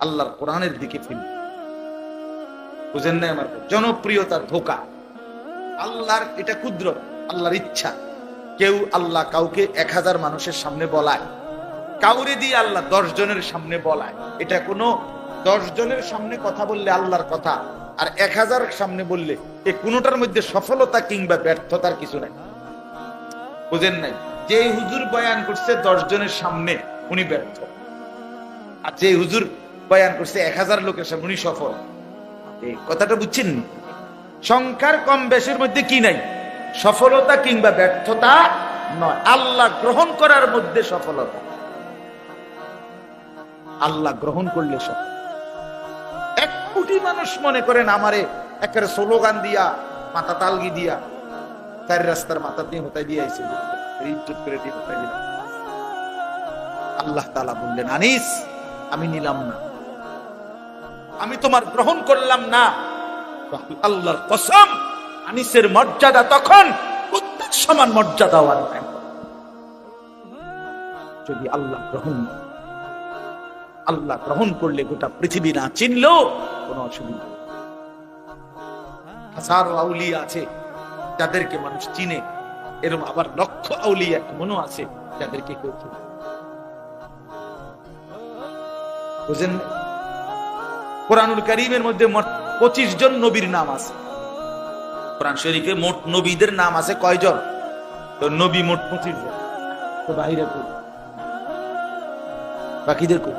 আল্লাহর কোরআনের দিকে ফিরবে বুঝেন না আমার জনপ্রিয়তার ধোকা। আল্লাহর এটা ক্ষুদ্র আল্লাহর ইচ্ছা। কেউ আল্লাহ কাউকে এক হাজার মানুষের সামনে বলায়। কাউরে দিয়ে আল্লাহ দশ জনের সামনে বলায়। এটা কোনো দশ জনের সামনে কথা বললে আল্লাহর কথা, আর এক হাজার সামনে বললে এ কোনোটার মধ্যে সফলতা কিংবা ব্যর্থতার কিছু নাই। বুঝেন নাই? যে হুজুর বয়ান করছে দশ জনের সামনে, উনি ব্যর্থ। আর যে হুজুর বয়ান করছে, এক হাজার লোকের সামনে উনি সফল। কথাটা বুঝছেন সংখ্যার কম বেশের মধ্যে কি নাই? সফলতা কিংবা ব্যর্থতা নয়। আল্লাহ গ্রহণ করার মধ্যে সফলতা। আল্লাহ গ্রহণ করলে সফল। এক কোটি মানুষ মনে করেন আমারে একেবারে স্লোগান দিয়া, মাথা তালগি দিয়া তার রাস্তার মাথা দিয়ে হতাই দিয়ে ইজ্জত করে দিয়ে হতাই দিলাম। আল্লাহ তালা বললেন, আনিস, আমি নিলাম না। আমি তোমার গ্রহণ করলাম না। আল্লাহর কসম আনিসের মর্যাদা তখন প্রত্যেক সমান মর্যাদা হওয়ার যদি আল্লাহ গ্রহণ আল্লাহ গ্রহণ করলে গোটা পৃথিবী না চিনলেও কোনো অসুবিধা হাজারো আউলিয়া আছে যাদেরকে মানুষ চিনে এরকম আবার লক্ষ আউলিয়া এমনও আছে যাদেরকে কেউ চিনে বুঝেন না? কোরআনুল করিমের মধ্যে পঁচিশ জন নবীর নাম আছে। কোরআন শরীফে মোট নবীদের নাম আছে কয়জন? তো নবী মোট পঁচিশ জন। তো বাহিরে বাকিদের কই?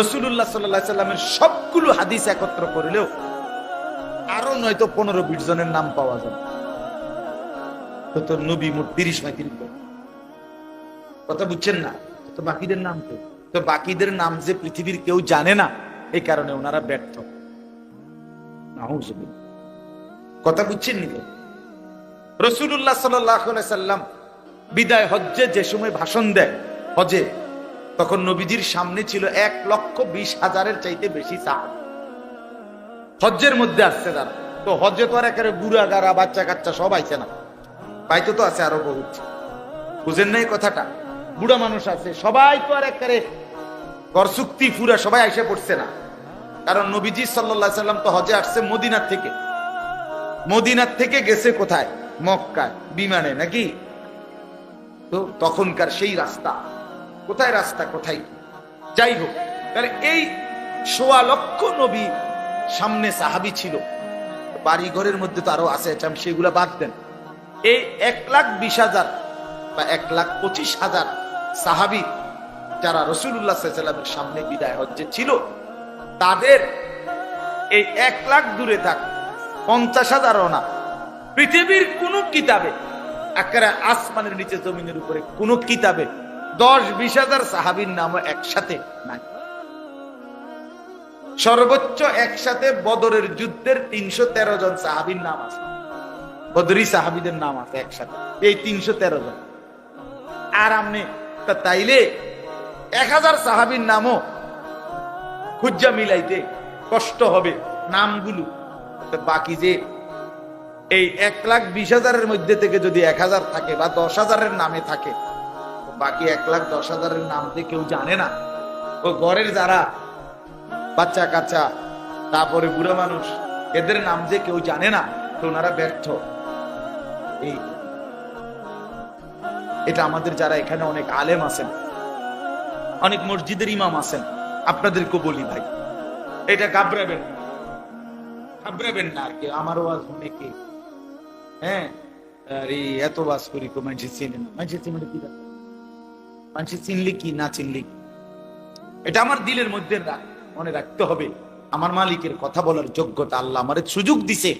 রসুল্লাহ সাল্লাহ সাল্লামের সবগুলো হাদিস একত্র করলেও আরও নয়তো পনেরো বিশ জনের নাম পাওয়া যাবে তো তোর নবী মোট তিরিশ পঁয়ত্রিশ জন কথা বুঝছেন না? তো বাকিদের নাম তো বাকিদের নাম যে পৃথিবীর কেউ জানে না এই কারণে ওনারা ব্যর্থ। কথা বুঝছেন নি রসুল্লাহ সাল্লাম বিদায় হজ্জে যে সময় ভাষণ দেয় হজে তখন নবীজির সামনে ছিল এক লক্ষ বিশ হাজারের চাইতে বেশি সাহাব। হজ্জের মধ্যে আসছে তারা তো হজ্জে তো আর একেবারে বুড়া গাড়া বাচ্চা কাচ্চা সব আইছে না। পাইতো তো আছে আরও বহুত। বুঝেন না এই কথাটা? বুড়া মানুষ আছে সবাই তো আর একেবারে করসুক্তি ফুরা সবাই আইসে পড়ছে না। কারণ নবীজি সাল্লাহ সাল্লাম তো হজে আসছে মদিনার থেকে। মদিনার থেকে গেছে কোথায়? মক্কায়, বিমানে, নাকি? তো তখনকার সেই রাস্তা। কোথায় রাস্তা, কোথায় যাই হোক, তাহলে এই সোয়া লক্ষ নবী সামনে সাহাবি ছিল। বাড়ি ঘরের মধ্যে তো আরও আছে আমি সেগুলা বাদ দেন। এই এক লাখ বিশ হাজার বা এক লাখ পঁচিশ হাজার সাহাবি যারা রসুল্লাহ সাল্লামের সামনে বিদায় হচ্ছে ছিল তাদের এই এক লাখ দূরে থাক, পঞ্চাশ হাজারও না। পৃথিবীর কোন কিতাবে, একেবারে আসমানের নিচে জমিনের উপরে কোন কিতাবে দশ, বিশ হাজার সাহাবির নামও একসাথে নাই। সর্বোচ্চ একসাথে বদরের যুদ্ধের তিনশো তেরো জন সাহাবির নাম আছে। বদরি সাহাবিদের নাম আছে একসাথে, এই তিনশো তেরো জন। আর আপনি তাইলে এক হাজার সাহাবির নামও খুজ্জা মিলাইতে কষ্ট হবে নামগুলো। বাকি যে এই এক লাখ বিশ হাজারের মধ্যে থেকে যদি এক হাজার থাকে বা দশ হাজারের নামে থাকে, বাকি এক লাখ দশ হাজারের নাম দিয়ে কেউ জানে না, ও ঘরের যারা বাচ্চা কাচ্চা, তারপরে বুড়া মানুষ, এদের নাম যে কেউ জানে না, তো ওনারা ব্যর্থ। এই এটা আমাদের যারা এখানে অনেক আলেম আছেন, অনেক মসজিদের ইমাম আছেন আপনাদেরকে বলি ভাই, এটা ঘাবড়াবেন। ঘাবড়াবেন না আর কি, আমার ওয়াজ শুনে কি? হ্যাঁ? আরে, এত বাস করি তো মানুষ চিনে না। মানুষ চিনলে কি? মানুষ চিনলে কি, না চিনলে কি? এটা আমার দিলের মধ্যে মনে রাখতে হবে। আমার মালিকের কথা বলার যোগ্যতা আল্লাহ আমার সুযোগ দিছে।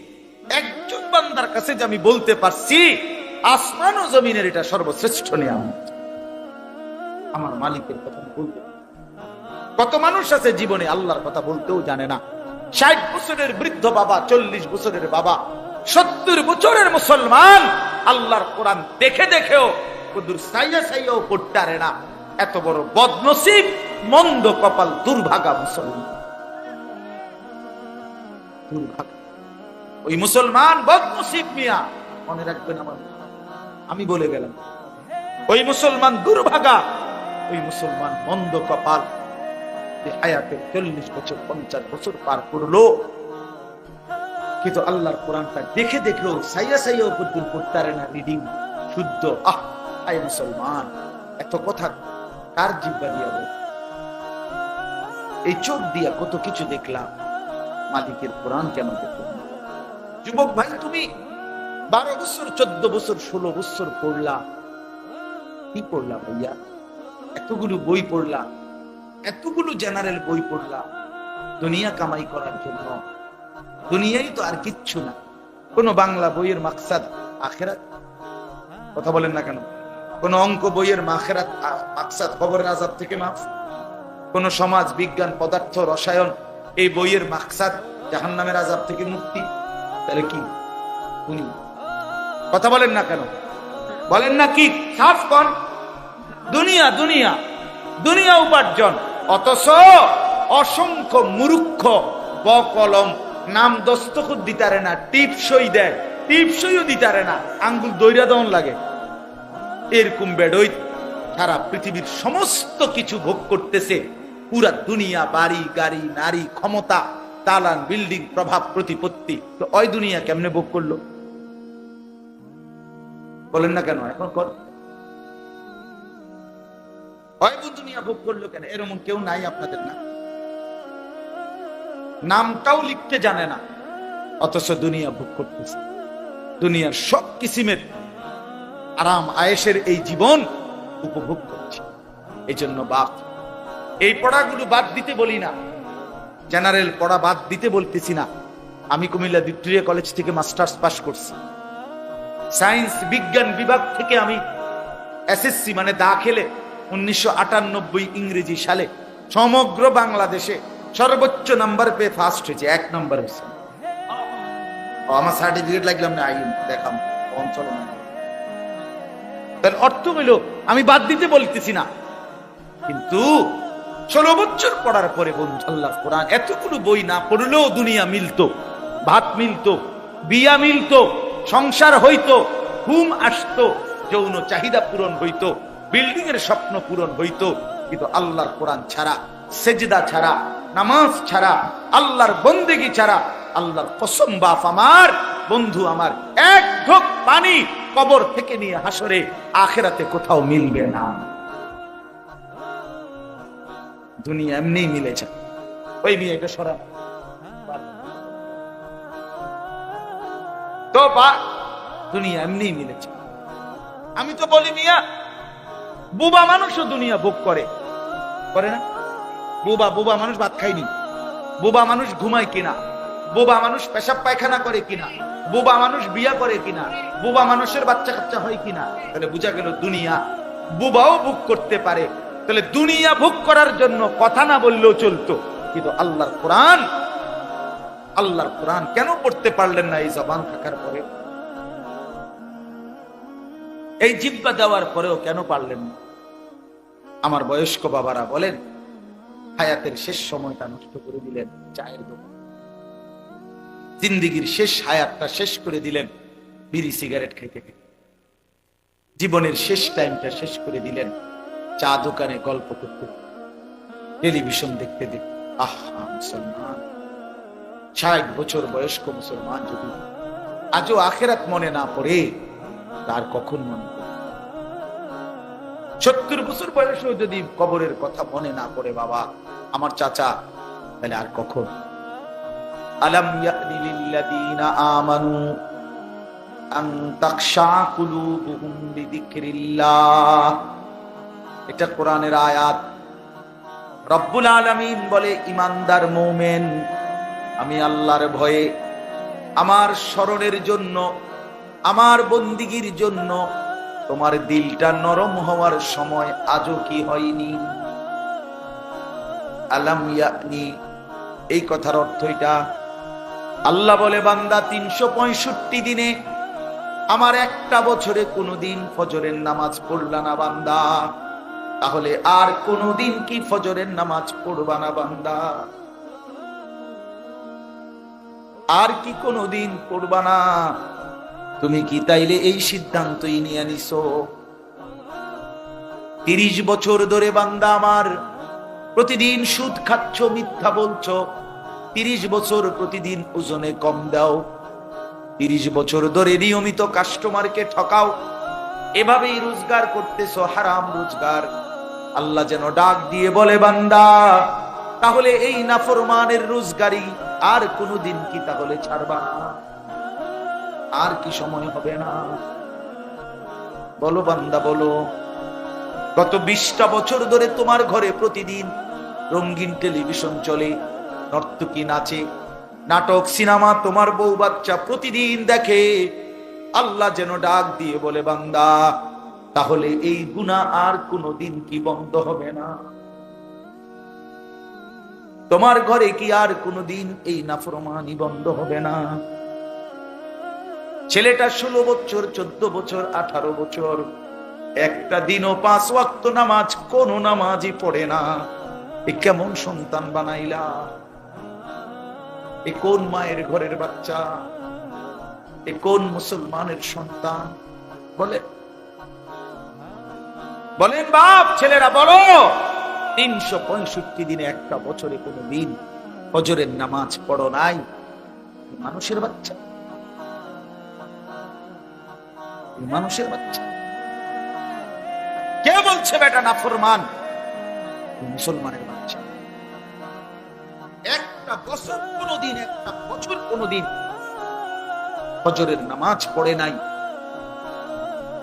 একজন বান্দার কাছে যে আমি বলতে পারছি আসমান ও জমিনের এটা সর্বশ্রেষ্ঠ নিয়ামত। আমার মালিকের কথা বলতে। কত মানুষ আছে জীবনে আল্লাহর কথা বলতেও জানে না। ষাট বছরের বৃদ্ধ বাবা, চল্লিশ বছরের বাবা, সত্তর বছরের মুসলমান, আল্লাহর কোরআন দেখে দেখেও না। এত বড় বদনসিব, মন্দ কপাল দুর্ভাগা মুসলমান। ওই মুসলমান বদনসিব মিয়া, মনে রাখবেন আমার আমি বলে গেলাম, ওই মুসলমান দুর্ভাগা, ওই মুসলমান মন্দ কপাল। যে হায়াতের চল্লিশ বছর, পঞ্চাশ বছর পার করল। কিন্তু আল্লাহর কোরআনটা দেখে সাইয়া সাইয়া পড়তে না রিডিং শুদ্ধ। আহ মুসলমান, এত কথা কার জিব্বা এই চোখ দিয়া কত কিছু দেখলাম, মালিকের কোরআন কেন দেখলাম যুবক ভাই, তুমি বারো বছর, চোদ্দ বছর, ষোলো বছর পড়লা। কি পড়লা ভাইয়া? এতগুলো বই পড়লা। এতগুলো জেনারেল বই পড়লাম, দুনিয়া কামাই করার জন্য। দুনিয়াই তো আর কিচ্ছু না। কোন বাংলা বইয়ের মাকসাদ আখেরাত। কথা বলেন না কেন? কোন অঙ্ক বইয়ের মাখেরাত মাকসাদ খবরের আজাব থেকে মাফ। কোন সমাজ বিজ্ঞান পদার্থ রসায়ন, এই বইয়ের মাকসাদ জাহান্নামের আজাব থেকে মুক্তি। তাহলে কি? উনি। কথা বলেন না কেন? বলেন না কি? সাফ কন। দুনিয়া দুনিয়া। দুনিয়া উপার্জন। অথচ অসংখ্য মূর্খ বকলম নাম দস্তখত দিতারে না, টিপসই দেয়, টিপসইও দিতারে না, আঙ্গুল দৈরা দন লাগে। এরকম বেডই সারা পৃথিবীর সমস্ত কিছু ভোগ করতেছে, পুরা দুনিয়া, বাড়ি, গাড়ি, নারী, ক্ষমতা তালান বিল্ডিং, প্রভাব, প্রতিপত্তি। ওই দুনিয়া কেমনে ভোগ করল? বলেন না কেন, এখন কর। হয় দুনিয়া ভোগ করল কেন? এরকম কেউ নাই আপনাদের না নামটাও লিখতে জানে না। অথচ দুনিয়া ভোগ করতেছে। দুনিয়ার সব কিসিমের আরাম আয়েসের এই জীবন উপভোগ করছে। এই জন্য বাপ, এই পড়াগুলো বাদ দিতে বলি না। জেনারেল পড়া বাদ দিতে বলতেছি না। আমি কুমিল্লা ভিক্টোরিয়া কলেজ থেকে মাস্টার্স পাস করছি। সায়েন্স, বিজ্ঞান বিভাগ থেকে আমি এসএসসি মানে দাখিলে উনিশশো আটানব্বই ইংরেজি সালে সমগ্র বাংলাদেশে সর্বোচ্চ নাম্বার পেয়ে ফার্স্ট হয়েছে, এক নাম্বার হয়েছে। আমার সার্টিফিকেট লাগলাম না আই দেখাম অঞ্চল তার অর্থ হইল, আমি বাদ দিতে বলতেছি না। কিন্তু ষোলো বছর পড়ার পরে বন্ধু আল্লাহ কোরআন, এতগুলো বই না পড়লেও দুনিয়া মিলতো, ভাত মিলতো, বিয়া মিলতো, সংসার হইতো, ঘুম আসতো, যৌন চাহিদা পূরণ হইতো। বিল্ডিং এর স্বপ্ন পূরণ হইতো, কিন্তু আল্লাহর কোরআন ছাড়া, সেজদা ছাড়া, নামাজ ছাড়া, আল্লাহর বন্দেগি ছাড়া, আল্লাহর কসম, বাপ আমার, বন্ধু আমার, এক ঢোক পানি কবর থেকে নিয়ে হাসরে আখেরাতে কোথাও মিলবে না। দুনিয়া এমনি মিলেছে ওই মেয়েকে সরা তো বা, দুনিয়া এমনি মিলেছে আমি তো বলি মিয়া বুবা মানুষও দুনিয়া ভোগ করে। করে না? বুবা বুবা মানুষ ভাত খায়নি। বুবা মানুষ ঘুমায় কিনা? বুবা মানুষ পেশাব পায়খানা করে কিনা? বুবা মানুষ বিয়া করে কিনা? বুবা মানুষের বাচ্চা কাচ্চা হয় কিনা? তাহলে বোঝা গেল দুনিয়া বুবাও ভোগ করতে পারে। তাহলে দুনিয়া ভোগ করার জন্য কথা না বললেও চলতো। কিন্তু আল্লাহর কোরআন আল্লাহর কোরআন কেন পড়তে পারলেন না এই জবান থাকার পরে? এই জিব্বা দেওয়ার পরেও কেন পারলেন আমার বয়স্ক বাবারা বলেন, হায়াতের শেষ সময়টা নষ্ট করে দিলেন চায়ের দোকান। জিন্দিগির শেষ হায়াতটা শেষ করে দিলেন বিড়ি সিগারেট খাইতে খাইতে জীবনের শেষ টাইমটা শেষ করে দিলেন চা দোকানে গল্প করতে। টেলিভিশন দেখতে দেখতে আহা, মুসলমান। ষাট বছর বয়স্ক মুসলমান যদি আজও আখেরাত মনে না পড়ে তার কখন মনে সত্তর বছর বয়সেও যদি কবরের কথা মনে না করে বাবা, আমার চাচা, তাহলে আর কখন? আমানু এটা কোরআনের আয়াত। রব্বুল আলামিন বলে, ইমানদার মুমিন, আমি আল্লাহর ভয়ে আমার স্মরণের জন্য আমার বন্দিগির জন্য তোমার দিলটা নরম হওয়ার সময় আজও কি হয়নি? আলাম এই কথার অর্থ এটা। আল্লাহ বলে, বান্দা, তিনশো পঁয়ষট্টি দিনে আমার একটা বছরে কোনোদিন ফজরের নামাজ পড়লা না বান্দা। তাহলে আর কোনোদিন কি ফজরের নামাজ পড়বা না বান্দা? আর কি কোনোদিন পড়বা না? তুমি কি তাইলে এই সিদ্ধান্তই নিয়ে নিছো? তিরিশ বছর ধরে বান্দা আমার, প্রতিদিন সুদ খাচ্ছ, মিথ্যা বলছো। তিরিশ বছর প্রতিদিন ওজনে কম দাও। তিরিশ বছর ধরে নিয়মিত কাস্টমারকে ঠকাও। এভাবেই রোজগার করতেছো, হারাম রোজগার। আল্লাহ যেন ডাক দিয়ে বলে, বান্দা, তাহলে এই নাফরমানের রোজগারি আর কোনোদিন কি তাহলে ছাড়বা না? আর কি সময় হবে না। বলো বান্দা, বলো। গত বিশটা বছর ধরে তোমার ঘরে প্রতিদিন রঙিন টেলিভিশন চলে, নর্তকী নাচে, নাটক, সিনেমা, তোমার বউ বাচ্চা প্রতিদিন দেখে। আল্লাহ যেন ডাক দিয়ে বলে, বান্দা, তাহলে এই গুণা আর কোনোদিন কি বন্ধ হবে না? তোমার ঘরে কি আর কোনোদিন এই নাফরমানি বন্ধ হবে না? ছেলেটা ষোলো বছর, চোদ্দ বছর, আঠারো বছর। একটা দিনও পাঁচ ওয়াক্ত নামাজ, কোন নামাজই পড়ে না। এ কেমন সন্তান বানাইলা? এ কোন মায়ের ঘরের বাচ্চা? এ কোন মুসলমানের সন্তান? বলে, বলেন বাপ, ছেলেরা বলো, তিনশো পঁয়ষট্টি দিনে একটা বছরে কোনো দিন হজরের নামাজ পড়ো নাই। মানুষের বাচ্চা। মানুষের বাচ্চা। কে বলছে বেটা নাফরমান? মুসলমানের বাচ্চা। একটা বছর কোনদিন, একটা বছর কোনদিন ফজরের নামাজ পড়ে নাই।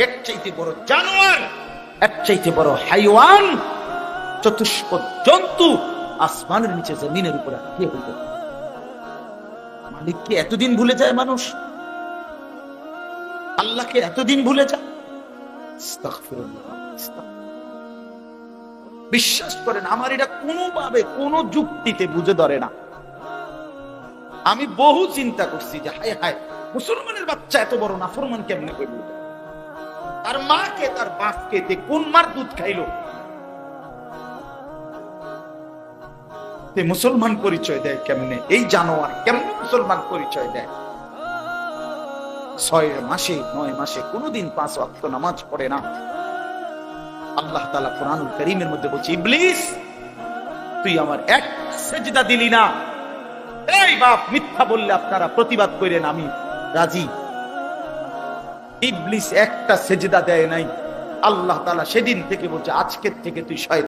এর চাইতে বড় জানোয়ার, এর চাইতে বড় হাইওয়ান, চতুষ্প জন্তু আসমানের নিচে জমিনের উপরে কে হইতে পারে? মালিককে এতদিন ভুলে যায় মানুষ? আল্লাহকে এতদিন ভুলে আস্তাগফিরুল্লাহ। বিশ্বাস করেন, আমার এটা কোনোভাবে, কোন যুক্তিতে বুঝে ধরে না। আমি বহু চিন্তা করছি যে, হায় হায়, মুসলমানের বাচ্চা এত বড়, নাফরমান কেমনে করল তার মাকে, তার বাপকে কোন মার দুধ খাইলো? মুসলমান পরিচয় দেয় কেমনে? এই জানোয়ার কেমনে মুসলমান পরিচয় দেয়? ছয় মাসে, নয় মাসে, কোনোদিন পাঁচ ওয়াক্ত নামাজ পড়ে না। আল্লাহ তালা কোরআনুল করিমের মধ্যে বলছে, ইবলিস, তুই আমার এক সেজদা দিলি না। এই বাপ, মিথ্যা বললে আপনারা প্রতিবাদ করেন আমি রাজি। ইবলিস একটা সেজদা দেয় নাই। আল্লাহ তালা সেদিন থেকে বলছে, আজকের থেকে তুই শয়তান